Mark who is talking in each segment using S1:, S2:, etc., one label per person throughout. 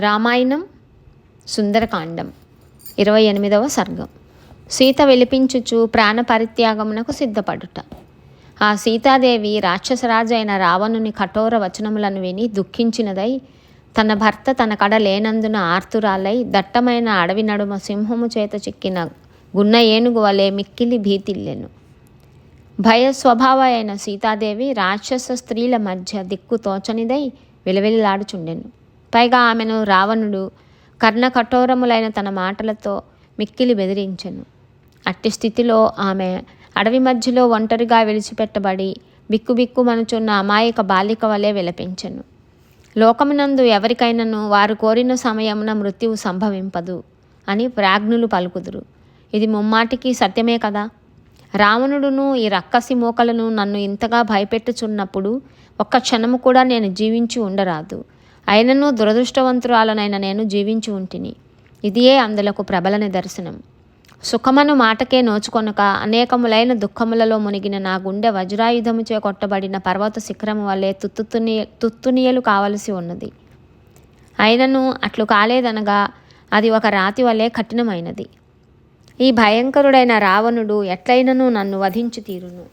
S1: రామాయణం సుందరకాండం. ఇరవై ఎనిమిదవ సర్గం. సీత విలిపించుచు ప్రాణ పరిత్యాగమునకు సిద్ధపడుట. ఆ సీతాదేవి రాక్షసరాజు అయిన రావణుని కఠోర వచనములను విని దుఃఖించినదై తన భర్త తన కడ లేనందున ఆర్తురాలై దట్టమైన అడవి నడుమ సింహము చేత చిక్కిన గున్న ఏనుగు వలె మిక్కిలి భీతిల్లెను. భయ స్వభావ అయిన సీతాదేవి రాక్షస స్త్రీల మధ్య దిక్కు తోచనిదై విలవిల్లాడుచుండెను. పైగా ఆమెను రావణుడు కర్ణ కఠోరములైన తన మాటలతో మిక్కిలి బెదిరించెను. అట్టి స్థితిలో ఆమె అడవి మధ్యలో ఒంటరిగా విడిచిపెట్టబడి బిక్కుబిక్కుమనుచున్న అమాయక బాలిక వలె విలపించెను. లోకమునందు ఎవరికైనాను వారు కోరిన సమయమున మృత్యువు సంభవింపదు అని ప్రాజ్ఞులు పలుకుదురు. ఇది ముమ్మాటికి సత్యమే కదా? రావణుడును ఈ రక్కసి మూకలను నన్ను ఇంతగా భయపెట్టుచున్నప్పుడు ఒక్క క్షణము కూడా నేను జీవించి ఉండరాదు. అయినను దురదృష్టవంతురాలనైన నేను జీవించి ఉంటిని. ఇదియే అందులకు ప్రబల నిదర్శనం సుఖమను మాటకే నోచుకొనక అనేకములైన దుఃఖములలో మునిగిన నా గుండె వజ్రాయుధముచే కొట్టబడిన పర్వత శిఖరము వలె తుత్తుని తుత్తునియలు కావలసి ఉన్నది. అయినను అట్లు కాలేదనగా అది ఒక రాతి వలె కఠినమైనది. ఈ భయంకరుడైన రావణుడు ఎట్లయినను నన్ను వధించి తీరును.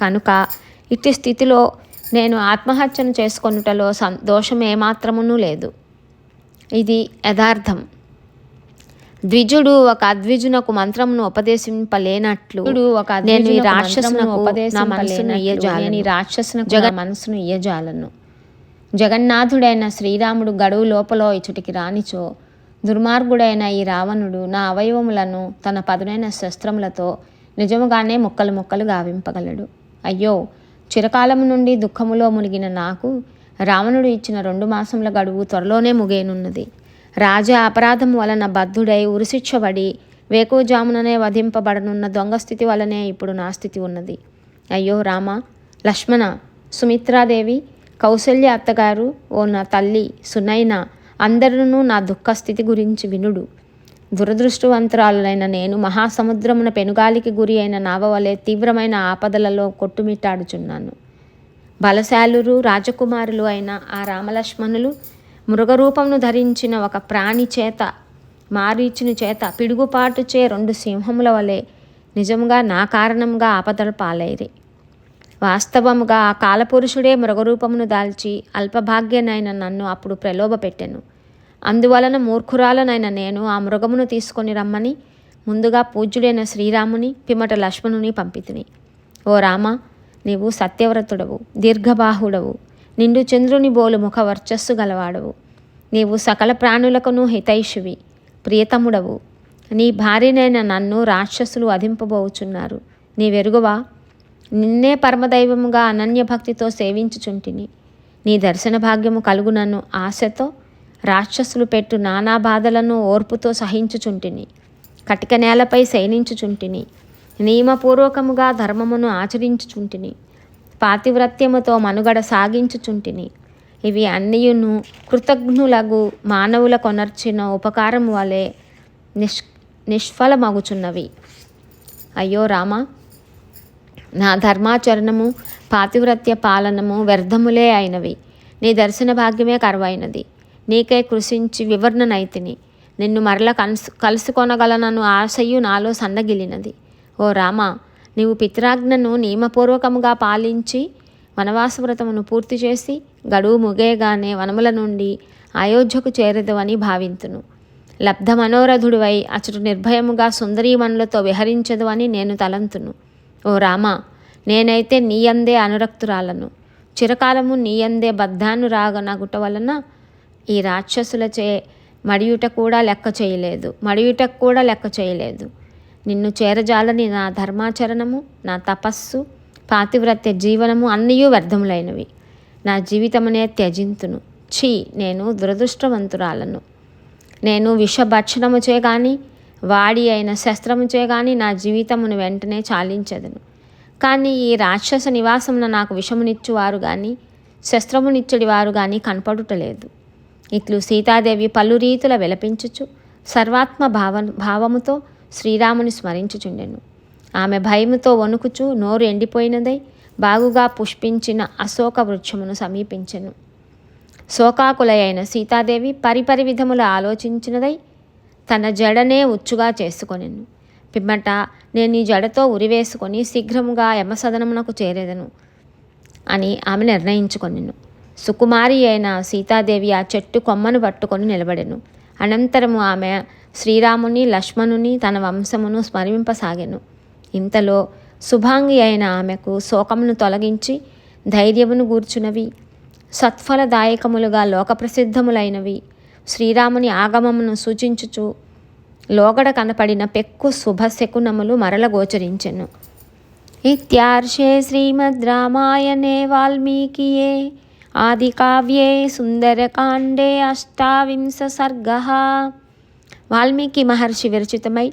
S1: కనుక ఇట్టి స్థితిలో నేను ఆత్మహత్యను చేసుకొనుటలో సం దోషం ఏమాత్రమునూ లేదు. ఇది యథార్థం. ద్విజుడు ఒక అద్విజునకు మంత్రమును ఉపదేశింపలేనట్లు
S2: ఒక
S1: నేను ఈ రాక్షసునకు నా మనసును ఇయ్యజాలను
S2: ఈ రాక్షసునకు
S1: జగ మనసును ఇయ్యజాలను. జగన్నాథుడైన శ్రీరాముడు గడువు లోపల ఇచుటికి రానిచో దుర్మార్గుడైన ఈ రావణుడు నా అవయవములను తన పదునైన శస్త్రములతో నిజముగానే ముక్కలు ముక్కలు గావింపగలడు అయ్యో చిరకాలము నుండి దుఃఖములో మునిగిన నాకు రావణుడు ఇచ్చిన రెండు మాసముల గడువు త్వరలోనే ముగేనున్నది రాజా అపరాధం వలన బద్ధుడై ఉరిశిక్షబడి వేకువజాముననే వధింపబడనున్న దొంగ స్థితి వలనే ఇప్పుడు నా స్థితి ఉన్నది. అయ్యో రామ లక్ష్మణ సుమిత్రాదేవి కౌసల్య అత్తగారు ఓ నా తల్లి సునైన అందరూ నా దుఃఖ స్థితి గురించి వినుడు. దురదృష్టవంతురాలైన నేను మహాసముద్రమున పెనుగాలికి గురి అయిన నావ వలె తీవ్రమైన ఆపదలలో కొట్టుమిట్టాడుచున్నాను. బలశాలురు రాజకుమారులు అయిన ఆ రామలక్ష్మణులు మృగరూపమును ధరించిన ఒక ప్రాణి చేత మారీచుని చేత పిడుగుపాటుచే రెండు సింహముల వలె నిజముగా నా కారణంగా ఆపదలు పాలైరి. వాస్తవముగా ఆ కాలపురుషుడే మృగరూపమును దాల్చి అల్పభాగ్యనైన నన్ను అప్పుడు ప్రలోభ పెట్టెను అందువలన మూర్ఖురాలనైన నేను ఆ మృగమును తీసుకొని రమ్మని ముందుగా పూజ్యుడైన శ్రీరాముని పిమ్మట లక్ష్మణుని పంపితిని. ఓ రామ నీవు సత్యవ్రతుడవు దీర్ఘబాహుడవు నిండు చంద్రుని బోలు ముఖ వర్చస్సు గలవాడవు. నీవు సకల ప్రాణులకును హితైషువి ప్రియతముడవు. నీ భార్యనైన నన్ను రాక్షసులు అధింపబోచున్నారు. నీవెరుగువా? నిన్నే పరమదైవముగా అనన్య భక్తితో సేవించుచుంటిని. నీ దర్శన భాగ్యము కలుగునన్ను ఆశతో రాక్షసులు పెట్టు నానా బాధలను ఓర్పుతో సహించుచుంటిని. కటిక నేలపై శయనించుచుంటిని. నియమపూర్వకముగా ధర్మమును ఆచరించుచుంటిని. పాతివ్రత్యముతో మనుగడ సాగించుచుంటిని. ఇవి అన్నియును కృతజ్ఞులగు మానవుల కొనర్చిన ఉపకారం వలె నిష్ నిష్ఫలమగుచున్నవి. అయ్యో రామ! నా ధర్మాచరణము పాతివ్రత్య పాలనము వ్యర్థములే అయినవి. నీ దర్శన భాగ్యమే కరువైనది. నీకే కృషించి వివరణనైతిని. నిన్ను మరల కలుసు కలుసుకొనగలనను ఆశయు నాలో సన్నగిలినది. ఓ రామ నీవు పితరాజ్ఞను నియమపూర్వకముగా పాలించి వనవాస వ్రతమును పూర్తి చేసి గడువు ముగేయగానే వనముల నుండి అయోధ్యకు చేరదవని భావింతును. లబ్ధ మనోరథుడివై అచటు నిర్భయముగా సుందరీమణులతో విహరించదు అని నేను తలంతును. ఓ రామ నేనైతే నీయందే అనురక్తురాలను. చిరకాలము నీయందే బద్ధానురాగనగుట వలన ఈ రాక్షసులచే మడియుట కూడా లెక్క చేయలేదు. మడియుటకు కూడా లెక్క చేయలేదు. నిన్ను చేరజాలని నా ధర్మాచరణము నా తపస్సు పాతివ్రత్య జీవనము అన్నయూ వ్యర్థములైనవి. నా జీవితమనే త్యజింతును. ఛీ నేను దురదృష్టవంతురాలను. నేను విషభక్షణముచే కానీ వాడి అయిన శస్త్రముచే కానీ నా జీవితమును వెంటనే చాలించదును. కానీ ఈ రాక్షస నివాసమున నాకు విషమునిచ్చువారు కానీ శస్త్రమునిచ్చడి వారు కానీ కనపడుటలేదు. ఇట్లు సీతాదేవి పలు రీతుల విలపించుచు సర్వాత్మ భావ భావముతో శ్రీరాముని స్మరించుచుండెను. ఆమె భయముతో వణుకుచు నోరు ఎండిపోయినదై బాగుగా పుష్పించిన అశోక వృక్షమును సమీపించెను. శోకాకులైన సీతాదేవి పరిపరి విధముల ఆలోచించినదై తన జడనే ఉచ్చుగా చేసుకొనెను. పిమ్మట నేను ఈ జడతో ఉరివేసుకొని శీఘ్రముగా యమసదనమునకు చేరేదను అని ఆమె నిర్ణయించుకొనెను. సుకుమారి అయిన సీతాదేవి ఆ చెట్టు కొమ్మను పట్టుకొని నిలబడెను. అనంతరము ఆమె శ్రీరాముని లక్ష్మణుని తన వంశమును స్మరింపసాగెను. ఇంతలో శుభాంగి అయిన ఆమెకు శోకమును తొలగించి ధైర్యమును గూర్చునవి. సత్ఫలదాయకములుగా లోకప్రసిద్ధములైనవి. శ్రీరాముని ఆగమమును సూచించుచు లోగడ కనపడిన పెక్కు శుభశకునములు మరల గోచరించెను. ఇత్యార్షే శ్రీమద్ రామాయణే వాల్మీకియే. ఆదికావ్యే సుందరకాండే అష్టావింశ సర్గ. వాల్మీకి మహర్షి విరచితమై